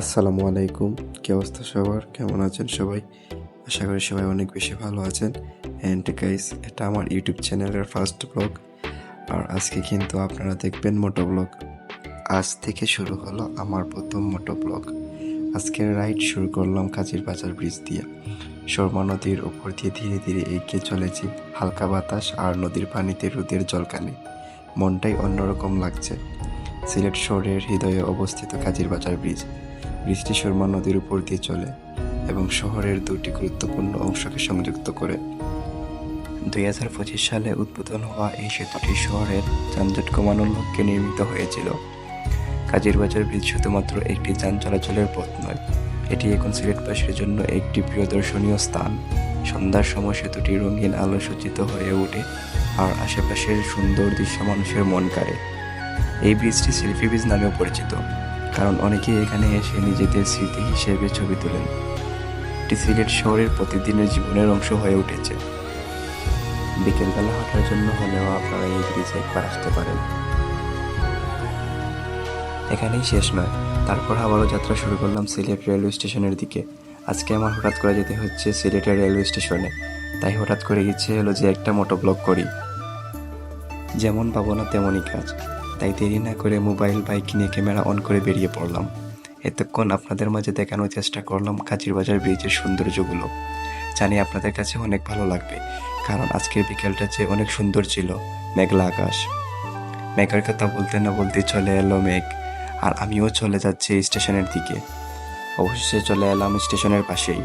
আসসালামু আলাইকুম। কি অবস্থা সবার? কেমন আছেন সবাই? আশা করি সবাই অনেক বেশি ভালো আছেন। অ্যান্ড গাইস এটা আমার ইউটিউব চ্যানেলের ফার্স্ট ব্লগ আর আজকে কিন্তু আপনারা দেখবেন মোটো ব্লগ আজ থেকে শুরু হলো আমার প্রথম মোটো ব্লগ আজকের রাইড শুরু করলাম কাজির বাজার ব্রিজ দিয়ে। শর্মা নদীর ওপর দিয়ে ধীরে ধীরে এগিয়ে চলেছি। হালকা বাতাস আর নদীর পানিতে রোদের জলকানে। মনটাই অন্যরকম লাগছে। সিলেট শহরের হৃদয়ে অবস্থিত কাজির বাজার ব্রিজ বৃষ্টি শর্মা নদীর উপর দিয়ে চলে এবং শহরের দুটি গুরুত্বপূর্ণ অংশকে সংযুক্ত করে। দুই হাজার পঁচিশ সালে উদ্বোধন হওয়া এই সেতুটি শহরের যানজট কমানোর লক্ষ্যে নির্মিত হয়েছিল। কাজীর বাজার ব্রিজ শুধুমাত্র একটি যান চলাচলের পথ নয়, এটি এখন সিলেটবাসীর জন্য একটি প্রিয় দর্শনীয় স্থান। সন্ধ্যার সময় সেতুটি রঙিন আলো সজ্জিত হয়ে ওঠে আর আশেপাশের সুন্দর দৃশ্য মানুষের মন কাড়ে। এই ব্রিজটি সেলফি ব্রিজ নামেও পরিচিত। কারণ অনেকেই এখানে এসে নিজেদের স্মৃতি হিসেবে ছবি তোলেন। এটি সিলেট শহরের প্রতিদিনের জীবনের অংশ হয়ে উঠেছে। বিকেলবেলা হাঁটার জন্য হলেও আপনারা এই ব্রিজে একবার আসতে পারেন। এখানেই শেষ নয়। তারপর আবারও যাত্রা শুরু করলাম সিলেট রেলওয়ে স্টেশনের দিকে। আজকে আমার হঠাৎ করে যেতে হচ্ছে সিলেটের রেলওয়ে স্টেশনে। তাই হঠাৎ করে ইচ্ছে হলো যে একটা মোটো ব্লগ করি। যেমন পাবো না তেমনই কাজ। তাই দেরি না করে মোবাইল বাইক কিনে ক্যামেরা অন করে বেরিয়ে পড়লাম। এতক্ষণ আপনাদের মাঝে দেখানোর চেষ্টা করলাম কাজির বাজার ব্রিজের সৌন্দর্যগুলো। জানি আপনাদের কাছে অনেক ভালো লাগবে, কারণ আজকের বিকেলটা যে অনেক সুন্দর ছিল, মেঘলা আকাশ। মেঘের কথা বলতে না বলতে চলে এলো মেঘ, আর আমিও চলে যাচ্ছি স্টেশনের দিকে। অবশেষে চলে এলাম স্টেশনের পাশেই।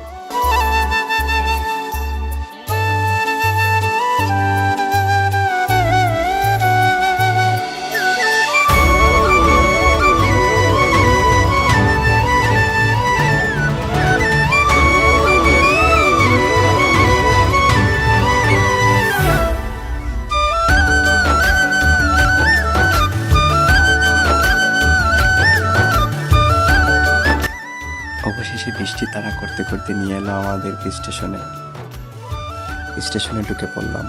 অবশেষে বৃষ্টি তাড়া করতে করতে নিয়ে এলো আমাদেরকে স্টেশনে। স্টেশনে ঢুকে পড়লাম।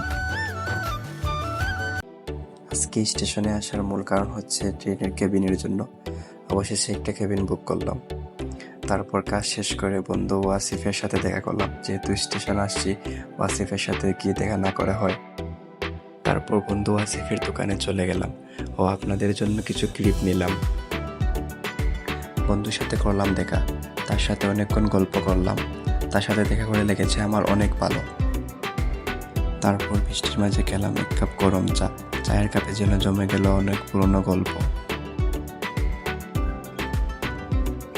আজকে স্টেশনে আসার মূল কারণ হচ্ছে ট্রেনের কেবিনের জন্য। অবশেষে একটা কেবিন বুক করলাম। তারপর কাজ শেষ করে বন্ধু ওয়াসিফের সাথে দেখা করলাম। যেহেতু স্টেশন আসছি, ওয়াসিফের সাথে গিয়ে দেখা না করা হয়। তারপর বন্ধু ওয়াসিফের দোকানে চলে গেলাম। ও আপনাদের জন্য কিছু ক্লিপ নিলাম। বন্ধুর সাথে করলাম দেখা। তার সাথে অনেকক্ষণ গল্প করলাম। তার সাথে দেখা করে লেগেছে আমার অনেক ভালো। তারপর বৃষ্টির মাঝে খেলাম এক কাপ গরম চা। চায়ের কাপে যেন জমে গেল অনেক পুরনো গল্প।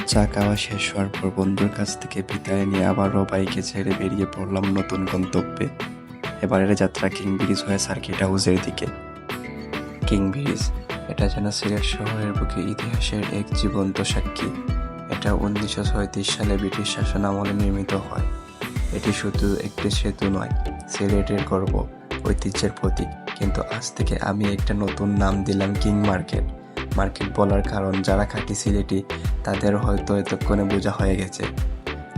চা খাওয়া শেষ হওয়ার পর বন্ধুর কাছ থেকে বিদায় নিয়ে আবারও বাইকে ছেড়ে বেরিয়ে পড়লাম নতুন গন্তব্যে। এবারের যাত্রা কিং ব্রিজ হয়ে সার্কিট হাউসের দিকে। কিং ব্রিজ এটা যেন সিলেট শহরের বুকে ইতিহাসের এক জীবন্ত সাক্ষী। এটা উনিশশো সালে ব্রিটিশ শাসন আমলে নির্মিত হয়। এটি শুধু একটি সেতু নয়, সিলেটের গর্ব, ঐতিহ্যের প্রতীক। কিন্তু আজ থেকে আমি একটা নতুন নাম দিলাম কিং মার্কেট মার্কেট বলার কারণ, যারা খাঁটি সিলেটি, তাদের হয়তো এতক্ষণে বোঝা হয়ে গেছে।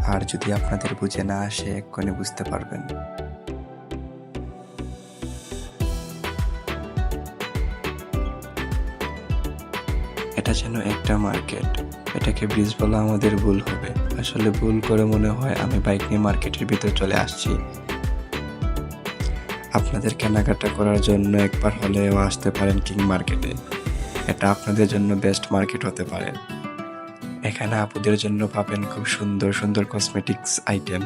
আর যদি আপনাদের বুঝে না আসে, এক্ষণে বুঝতে পারবেন। যেন একটা মার্কেট। এটাকে ব্রিজ বলা আমাদের ভুল হবে। আসলে ভুল করে মনে হয় আমি বাইক নিয়ে মার্কেটের ভিতর চলে আসছি। আপনাদের কেনাকাটা করার জন্য একবার হলেও আসতে পারেন কিং মার্কেটে। এটা আপনাদের জন্য বেস্ট মার্কেট হতে পারে। এখানে আপুদের জন্য পাবেন খুব সুন্দর সুন্দর কসমেটিক্স আইটেম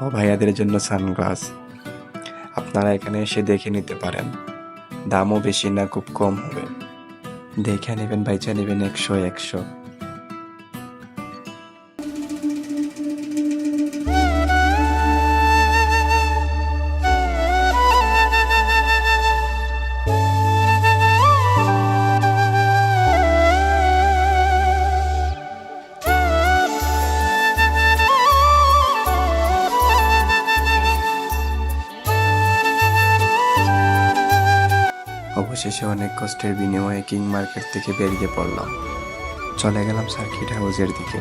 ও ভাইয়াদের জন্য সানগ্লাস আপনারা এখানে এসে দেখে নিতে পারেন। দামও বেশি না, খুব কম হবে। দেখে নেবেন বাইচা নেবেন একশো একশো। অবশেষে অনেক কষ্টের বিনিময়ে কিং মার্কেট থেকে বেরিয়ে পড়লাম। চলে গেলাম সার্কিট হাউসের দিকে।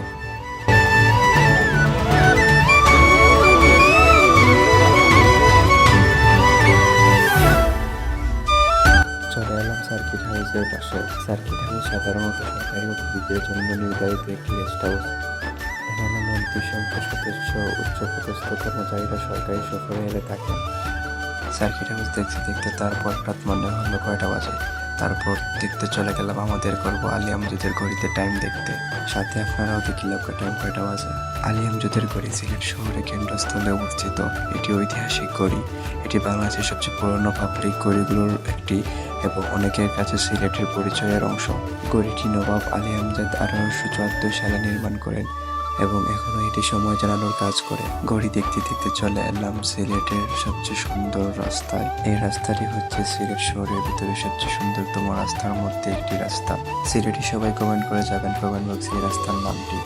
চলে এলাম সার্কিট হাউসের পাশে। সার্কিট হাউস সাধারণত সরকারি অতিথিদের জন্য নির্ধারিত একটি গেস্ট হাউস অন্যান্য মন্ত্রী সংসদ সদস্য, উচ্চপদস্থ কর্মচারীরা সরকারি সফরে এলে থাকেন। সার্কিট হাউস দেখতে দেখতে তারপর রাত মনে হলো কয়টা বাজে। তারপর দেখতে চলে গেলাম আমাদের করব আলী আমজুদের ঘড়িতে টাইম দেখতে। সাথে আপনারাও দেখিলাম টাইম কয়টা বাজে। আলী আমজুদের ঘড়ি সিলেট শহরে কেন্দ্রস্থলে অবস্থিত। এটি ঐতিহাসিক ঘড়ি। এটি বাংলাদেশের সবচেয়ে পুরনো পাবলিক ঘড়িগুলোর একটি এবং অনেকের কাছে সিলেটের পরিচয়ের অংশ। ঘড়িটি নবাব আলী আমজাদ আঠারোশো চুয়াত্তর সালে নির্মাণ করেন। এবং এখনও এটি সময় জানানোর কাজ করে। ঘড়ি দেখতে দেখতে চলে এলাম সিলেটের সবচেয়ে সুন্দর রাস্তায়। এই রাস্তাটি হচ্ছে সিলেট শহরের ভিতরে সবচেয়ে সুন্দরতম রাস্তার মধ্যে একটি রাস্তা। সিলেটি সবাই কমেন্ট করে যাবেন কমেন্ট বক্সে এই রাস্তার নামটি।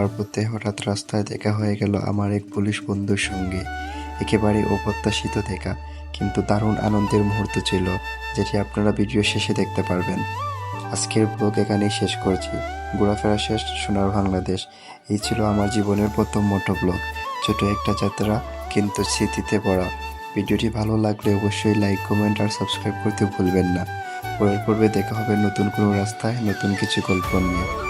তারপর যাওয়ার পথে হঠাৎ রাস্তায় দেখা হয়ে গেল আমার এক পুলিশ বন্ধুর সঙ্গে। একেবারে অপ্রত্যাশিত দেখা, কিন্তু দারুণ আনন্দের মুহূর্ত ছিল, যেটি আপনারা ভিডিও শেষে দেখতে পারবেন। আজকের ব্লগ এখানেই শেষ করছি। ঘোরাফেরা শেষ, সোনার বাংলাদেশ। এই ছিল আমার জীবনের প্রথম মোটো ব্লগ। ছোট একটা যাত্রা, কিন্তু স্মৃতিতে পড়া ভিডিওটি ভালো লাগলে অবশ্যই লাইক, কমেন্ট আর সাবস্ক্রাইব করতে ভুলবেন না। পরের পর্বে দেখা হবে নতুন কোনো রাস্তায় নতুন কিছু গল্প নিয়ে।